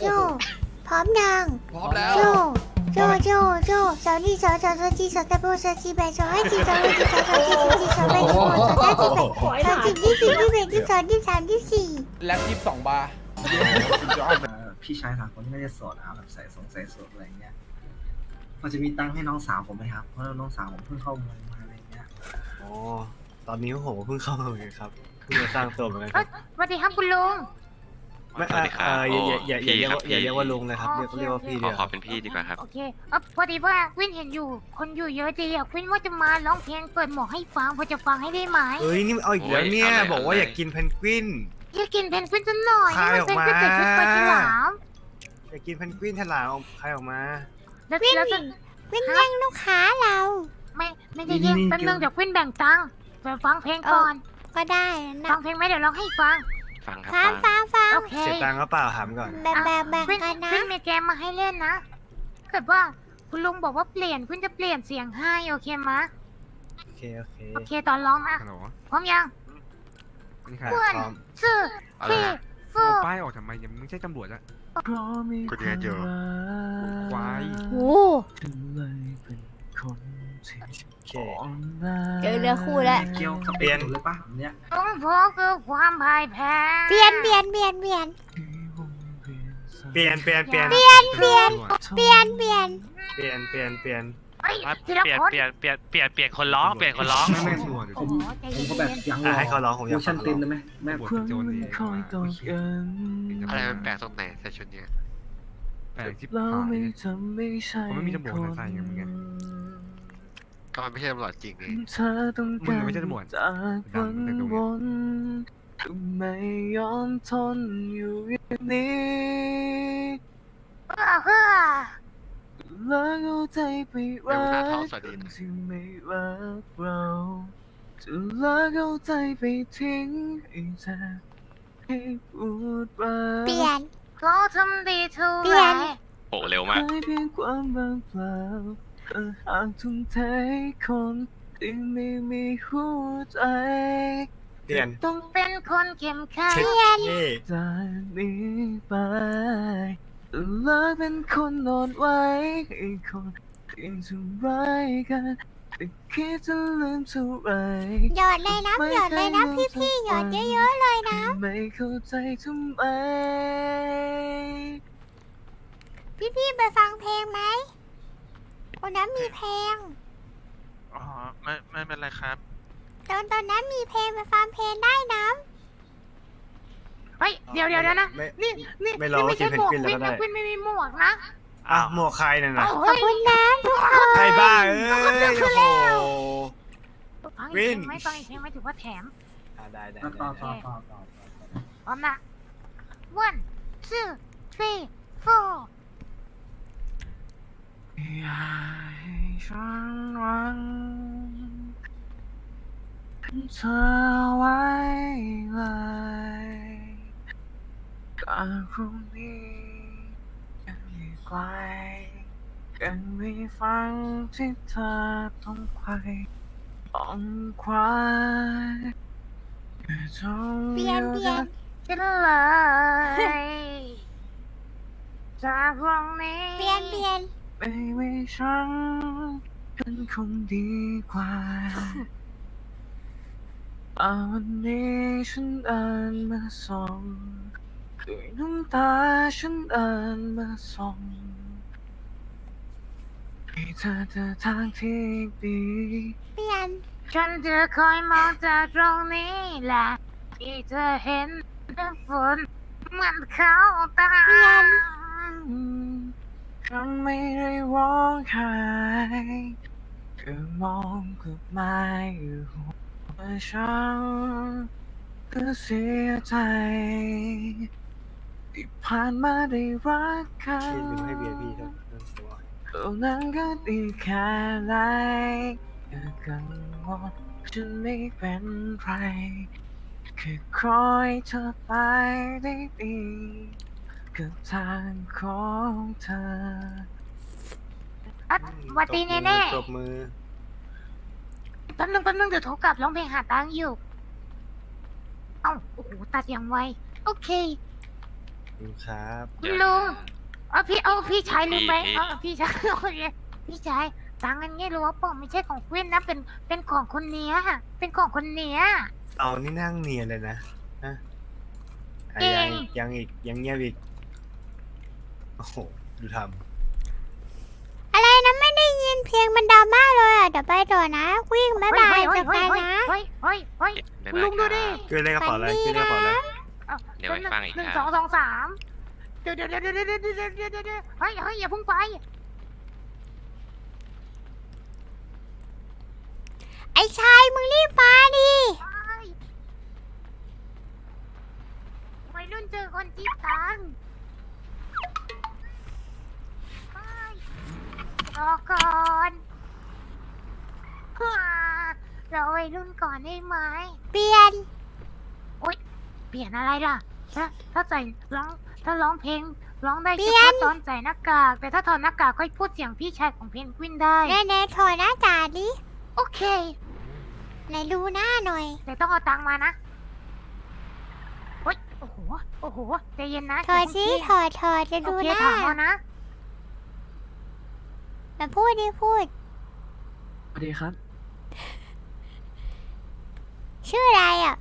โจ พร้อมยังพร้อมแล้ว โจ โจ โจ โจสาวนี่สาวสาวสาวจีสาวตะโบสาวจีแบสาวให้จีสาวให้จีสาวสาวจีสาวจีสาวแบสาวสาวจีแบสาวจีที่สี่ที่แบที่สองที่สามที่สี่แล็บยี่สิบสองบาร์เอ่อพี่ชายสามคนที่ไม่ได้โสดนะครับแบบใส่สงใส่สดอะไรเงี้ยพอจะมีตังค์ให้น้องสาวผมไหมครับ เพราะว่าน้องสาวผมเพิ่งเข้าเมืองมาอะไรเงี้ยอ๋อตอนนี้ผมก็เพิ่งเข้ามาเหมือนกันครับเพิ่งมาสร้างตัวเหมือนกันคเอ้รัยบสวัสดีครับคุณลุง ไม่สวัสดีครับเอ่ออย่าอย่าอย่าอย่าโอ้เรียกว่าอย่าเรียกพี่ว่าลุงเลยครับเรียกเรียกว่าพี่ขเดีอยวขอเป็นพี่ดีกว่าครับ โอเคเออพอดีว่าวินเห็นอยู่ คนอยู่เยอะดีอะวินว่าจะมาร้องเพลงเปิดหมวกให้ฟังพอจะฟังให้ได้ไหมเฮ้ยนี่เอาอีกแล้วเนี่ย โอ้ยเอาเลย บอกว่าเอาเลยอยากกินเพนกวิน อยากกินเพนกวินสักหน่อยคลายนี่อมัอนกเพนมากวินใส่ชุดปลาฉลามอยากกินเพนกวินฉลามเอาใครออกมา แล้วแล้วจะวิ่งแย่งลูกค้าเรา ไม่ไม่ได้แย่งแป๊บนึงเดี๋ยววินแบ่งตังค์ไปฟังเพลงก่อน ก็ได้นะฟังเพลงไหมเดี๋ยวร้องให้ฟัง ฟังครับฟังฟังฟังฟังโอเคเสียตังค์ก็เปล่าถามก่อน แบ่งแบ่งแบ่งวินกันนะวินมีเกมมาให้เล่นนะเกิดว่าคุณลุงบอกว่าเปลี่ยนวินจะเปลี่ยนเสียงให้โอเคมะโอเค โอเคโอเคตอนร้องนะฮัลโหลพร้อมยังนี่ใครเพื่อนพร้อมชื่อเอาพี่ละฟูเอาป้ายออกทำไมยังไม่ใช่ตำรวจอะกูเดือนอยู่ ควาย โอ้โอเค เจอเรือคู่แล้ว เกี่ยวกับเปลี่ยนเลยปะผมเนี่ยต้องพอคือความพ่ายแพ้เปลี่ยนเปลี่ยนเปลี่ยนเปลี่ยนเปลี่ยนเปลี่ยนเปลี่ยนเปลี่ยนเปลี่ยนตำรวจเปลี่ยนเปลี่ยนเปลี่ยนเปลี่ยนเปลี่ยนเฮ้ยอะทีละเปลี่ยนคนเปลี่ยนเปลี่ยนเปลี่ยนเปลี่ยนคนร้องเปลี่ยนคนร้องไม่ไม่ตำรวจผมโอ้ใจผมเย็ก็แบบนเสียงหอะล่อให้เขาร้องผมอยากเวอร์ชันฟังเต็มเขาได้ไหมแม่ตำรวจเป็นโจรเองอะไรมันแปลกตรงไหนใส่ชุดเนี้ยแปลกชิบเราหายไม่เลยทำไม่ใช่ผมไม่มีตำรวจมาใส่อย่างมึงไง ก็มันไม่ใช่ตำรวจจริงไงเธอต้องมึกางรไม่ใช่ตำรวจจากดัวังนแต่ตรงเนี้ยวนทำไมยอมทนอยู่อย่างนี้เพื่อเพื่อแล้วเอาใจไปรัเดี๋ยวหน้าท้องกสวัสดีคนนะที่ไม่รักเราจะแล้วเอาใจไปทิ้งให้เธอให้พูดว่าเปลี่ยนเราทำดีเท่าเปลี่ไหยร่นโอ้เร็วมาก ให้เพียงความว่างเปล่า เธอหากทุ่มเทให้คนที่ไม่มีหัวใจเปลี่ยนต้องเป็นคนเข้มแข็งเช็ดเย่จากนี้ไปจะเลิกเป็นคนนอนไว้ให้คนที่ทำร้ายกันแต่คิดจะลืมเท่าไหรหยอดเลยนะหยอดเลยนะพี่พี่ๆหยอดเยอะๆเลยนะ ไม่เข้าใจทำไม พี่พี่ๆไปฟังเพลงไหม วันนั้นมีเพลง อ๋อไม่ไม่เป็นไรครับ ตอนตอนนั้นมีเพลงไปฟังเพลงได้นะเฮ้ยเดี๋ยวเดี๋ยวเดี๋ยวนะไม่นี่นี่ไม่ร้องนี่ไม่ใช่กินหมวกเพนกวิวินนแล้วก็ได้ วินไม่มีหมวกนะอะหมวกใครนั่นน่ะเอ้าขอเฮ้บยคุณนะทุกคนใครบ้าเอ้ยโอ้โห ฟังวิอีกนเพลงไหมฟังอีกเพลงไหมถือว่าแถมอะได้ได้ต่อได้ต่อต่อต่อพร้อมนะ one two three four อย่าให้ฉันหวังเธอไว้เลยการพรุ่งนี้ยังมีไกลยังมีฟังที่เธอต้องไขว่ต้องคว้าจงเปลี่ยนเปลี่ยนฉันเลยจากวันนี้ เปลี่ยนเปลี่ยน ไม่ไม่ฉันเป็นคนดีกว่าอาวันนี้ฉันเดินมาส่งด้วยน้ำตาฉันเดินมาส่งให้เธอเจอทางที่ดีเปลี่ยน ฉันจะคอยมองจากตรงนี้แหละที่เธอเห็นน้ำฝนมันเข้าตา ฉันไม่ได้ร้องไห้คือมองกลับมาอยู่หัวฉันก็เสียใจที่ผ่านมาได้รักเขาชีวิตให้เบียร์พี่ครับเรื่องตัวเท่านั้นก็ดีแค่ไหนอย่ากังวลฉันไม่เป็นไรแค่คอยเธอไปได้ดี กับทางของเธออะหวัดดีแน่ตบมือๆแป๊บนึงแป๊บนึงเดี๋ยวโทรกลับร้องเพลงหาตังค์อยู่ เอ้าโอ้โหตัดอย่างไว โอเคขอบคุณครับ คุณลุงเอาพี่เอาพี่ชายลืมไปพี่เอาพี่ชายโอเคพี่ชายตังค์อันนี้รู้ว่าปองไม่ใช่ของควินนะเป็นเป็นของคนเนี้ยเป็นของคนเนี้ย เอานี่นั่งเนียนเลยนะฮะอะจริยังงอีกยังอีกยังเงียบอีก โอ้โหดูทอะไรนะไม่ได้ยินเพลงมันดังมากเลยอะเดี๋ยวไปต่อนะวิ่งบ๊ายบายเฮ้จะยไปเฮ้ยนะ เฮ้ยเฮ้ยเฮ้ยบ๊ายคุณบายลุงดูดิครับำคือเล่นกระเป๋าอะไรคือเล่นกระเป๋าอะไรอาเดี๋ยวไว้ฟังอีกหนึ่งครับสองสองสามเดี๋ยวเดี๋ยวเดี๋ยวเดี๋ยวเดี๋ยวเดี๋ยวเดี๋ยวเดี๋ยวเดี๋ยวเฮ้ยเฮ้ยอย่าเพิ่งไป ไอ้ชายมึงรีบมาดิไปวัยรุ่นเจอคนจีบกันไป รอก่อนฮ่าเราวัยรุ่นก่อนได้ไหมเปลี่ยนเปลี่ยนอะไรล่ะ ถ้าถ้าใส่ร้องถ้าร้องเพลงร้องได้เปลี่เฉยน พาะตอนใส่หน้ากาก แต่ถ้าถอดหน้ากากก็พูดเสียงพี่ชายของเพนกวินได้ แน่ๆถอดหน้ากากดิโอเค ไหนดูหน้าหน่อย แต่ต้องเอาตังค์มานะโอ๊ยโอ้โห โอ้โห ใจเย็นนะถอดสิอย่าถอดถอดจะเพิ่งดูเครียดหโอเคน้าถามเอานะ มาพูดดิพูด สวัสดีครับ ชื่ออะไรอะ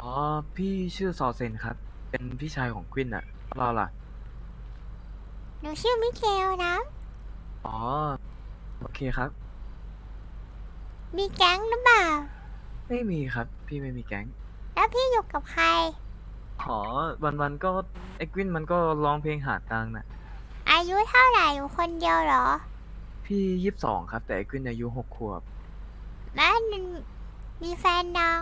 อ๋อ พี่ชื่อซอเซนครับ เป็นพี่ชายของควินอะเราล่ะ หนูชื่อมิเกลนะ อ๋อ โอเคครับ มีแก๊งหรือเปล่า ไม่มีครับ พี่ไม่มีแก๊ง แล้วพี่อยู่กับใคร อ๋อ วันๆก็ไอ้ควินมันก็ร้องเพลงหาตังค์น่ะ อายุเท่าไหร่อยู่คนเดียวเหรอ พี่ยี่สิบสองครับ แต่ไอ้ควินอายุหกขวบแม่มีแฟนนาง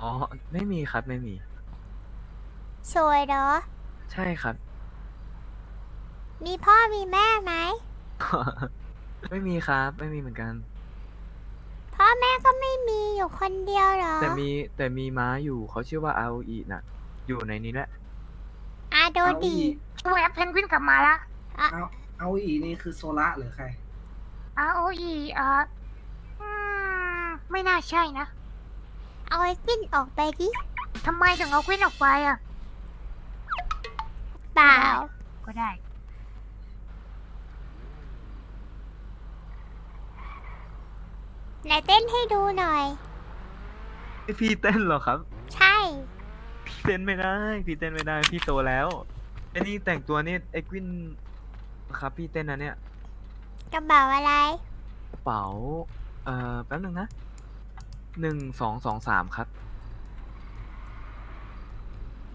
อ๋อ ไม่มีครับไม่มี สวยเหรอ ใช่ครับ มีพ่อมีแม่ไหม ไม่มีครับ ไม่มีเหมือนกัน พ่อแม่ก็ไม่มีอยู่คนเดียวเหรอ แต่มีแต่มีม้าอยู่เขาชื่อว่าอาอีน่ะ อยู่ในนี้แหละอาโดเอาดีอี แวบเพนกวินกลับมาละเอาเอาอีนี่คือโซล่าหรือใคร อาโออีเอ่ออืมไม่น่าใช่นะเอาไอ้ปิ้นออกไปดิทำไมถึงเอาควินออกไปอะ เปล่า ก็ได้ ไหนเต้นให้ดูหน่อย พี่เต้นเหรอครับ ใช่ พี่เต้นไม่ได้ พี่เต้นไม่ได้ พี่โตแล้ว ไอ้นี่แต่งตัวนี่ไอ้กวินครับพี่เต้นนะเนี่ยกระเป๋าอะไร กระเป๋า เอ่อแป๊บนึงนะหนึ่งสองสองสามครับ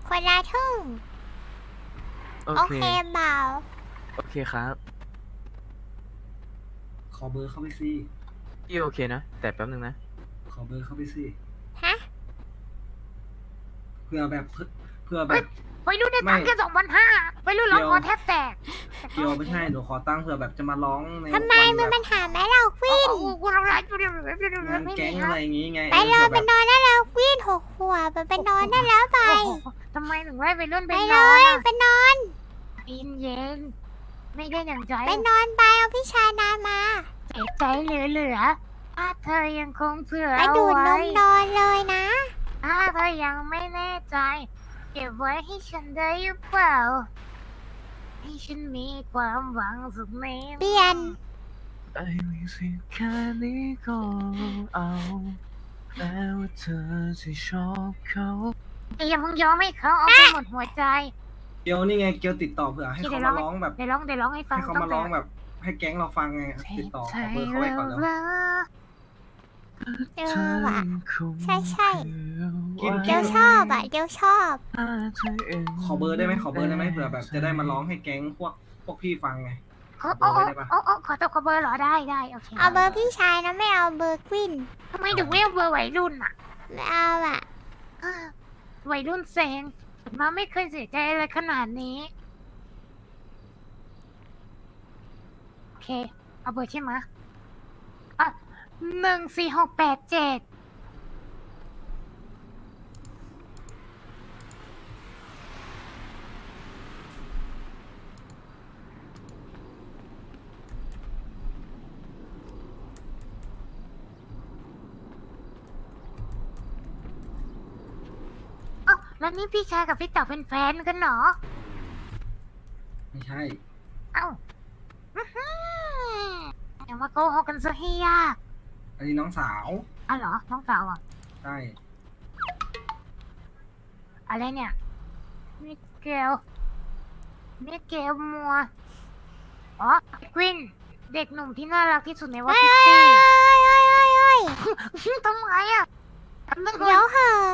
คนละทึ่ง โอโอเค เคเปล่าโอเคครับขอเบอร์เข้าไปสิพี่โอเคนะ แต่แป๊บนึงนะ ขอเบอร์เข้าไปสิฮะ เพื่อแบบเพื่อเพื่อแบบ วัยรุ่นได้ตังค์ไม่แค่สองพันห้าวัยรุ่นร้องเดี๋ยวคอแทบแตกเกียวไม่ใช่หนูขอตั้งเผื่อแบบจะมาร้องในทำไมวัมันแบบปัญหาไหมเราควิโอ้นโหกูร้องไห้กูเดี๋ยวงานไม่แก๊งมีคอะรับไรอย่างงี้ไงไปเอเราอไปเผื่อแบบนอนได้แล้วควินหกขวบไปนอนได้แล้วไปโอ้โหทำไมถึงให้วัยรุ่นไปไปนเลอนยอะไปนอน อินเย็นไม่ได้อย่างใจไปนอนไปเอาพี่ชายนายมา เสียใจเหลือๆถ้าเธอยังคงเผื่อไปเอาดูดนไว้มนอนเลยนะ ถ้าเธอยังไม่แน่ใจเก็บไว้ให้ฉันได้หรือเปล่า ให้ฉันมีความหวังสักนิดเปลี่ยน ไอ้มีสิ่งแค่นี้ก็เอาแม้ว่าเธอจะชอบเขาอย่าเพิ่งยอมให้เขาเอาไปหมดหัวใจ เกียวนี่ไงเกียวติดต่อเผื่อให้เขามาร้องแบบ เดี๋ยวร้องเดี๋ยวร้องให้ฟังให้เขาต้มาร้องแบบ ให้แก๊งเราฟังไงติดต่อขอเบอร์เขาไว้ก่อนแล้ว เออว่ะ ใช่ใช่กินเดี๋ยวชอบอะเดี๋ยวชอบขอเบอร์ได้ไหมขอเบอร์ได้ไหมเผื่อแบบจะได้มาร้องให้แก๊งพวกพวกพี่ฟังไงเขาโอ้โอ้โอ้โอ้ขอตัวขอเบอร์เหรอได้ได้โอเคเอาเบอร์พี่ชายนะไม่เอาเบอร์ควินทำไมถึงไม่เอาเบอร์วัยรุ่นอะไม่เอาอะอ้าววัยรุ่นเซงมาไม่เคยเสียใจอะไรขนาดนี้โอเคเอาเบอร์ใช่ไหมะอะ หนึ่งสี่หกแปดเจ็ดอ๋อแล้วแล้วนี่พี่ชายกับพี่เต๋อเป็นแฟนกันเหรอ ไม่ใช่ เอ้าอื้อหืออย่ามาโกหกกันซะให้ยาก อันนี้น้องสาวอ๋อเหรอน้องสาวอะ ใช่ อะไรเนี่ยมิเกลมิเกลมัว อ๋อควิน เด็กหนุ่มที่น่ารักที่สุดในวอเฮ้ยซิเฮ้ยตี้เฮ้ยเฮ้ยเฮ้ยเฮ้ยทำไมอะทำไมก่อเดี๋ยวนเหอะ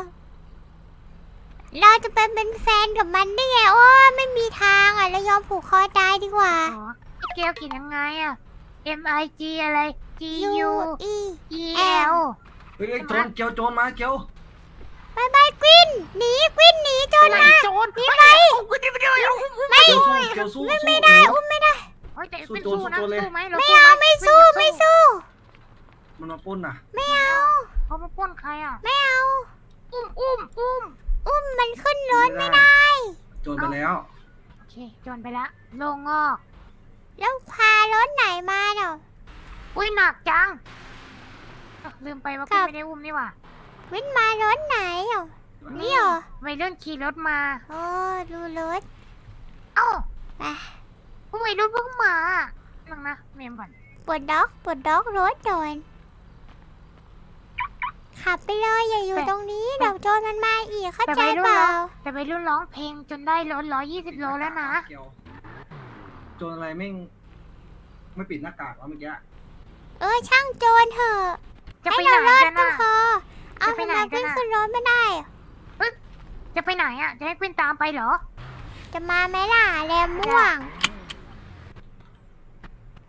เราจะไปเป็นแฟนกับมันได้ไงโอ้ไม่มีทางอะเรายอมผูกคอตายดีกว่าอ๋อมิเกลเขียนยังไงอะ M I G อะไร G U E E L L เฮ้ยเฮ้ยโจรเกียวโจรมาเกียวบายบายกวินหนีกวินหนีโจรมาโจรหนีไปไม่เกียวสู้เกียวสู้ไม่สู้ไม่ได้หนูอุ้มไม่ได้เฮ้ยแต่สู้เป็นโจรสู้นะสู้โจรเลยสู้ไหมเราไม่สู้เอาหไม่สู้ไม่สู้มันมาปล้นน่ะ ไม่เอาเขามาปล้นใครอะไม่เอาอุ้มอุ้มอุ้มอุ้มมันขึ้นรถไม่ได้โจรไปแล้วโอเคโจรไปละโลงงอกแล้วพา รถไหนมาเนาะ อุ้ยหนักจังอะลืมไปว่าครัคุณบไม่ได้อุ้มนี่หว่าวินมารถไหนเนาะนี่เหรอวัยรุ่นขี่รถมา โอ้ดูรถเอ้าไปวัยรุ่นเพิ่งมานั่งนะเมมก่อนปวดด็อกปวดด็อกรถโดนขับไปเลยอย่าอยู่ตรงนี้เดี๋ยวโจรมันมาอีกเข้าแต่ใจวัยรุ่เปนล่าร้องแต่วัยรุ่นร้องเพลงจนได้รถร้อยยี่สิบโลแล้วนะ เกียวโจรอะไรไม่ง ไม่ปิดหน้ากากวะเมื่อกี้เออช่างโจรเถอะจะไปให้ไหนเรารอดกันก็น่ะ พอเอาจะไปทำไหนไมกัวิ่นงน่ะขึ้นรถไม่ได้อะจะไปไหนอะ จะให้ควินตามไปเหรอ จะมาไหมล่ะแรมม่วง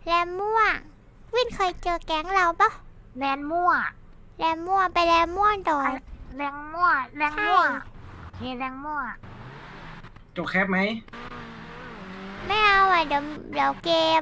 แรมม่วง วินเคยเจอแก๊งเราปะแลนมั่ว แรมม่วงไปแรมม่วงโดนแรงมั่ว แรงมั่วโอเคแรงมั่วโจกแคปไหมไม่เอาอะเดี๋ยวเดี๋ยวเกม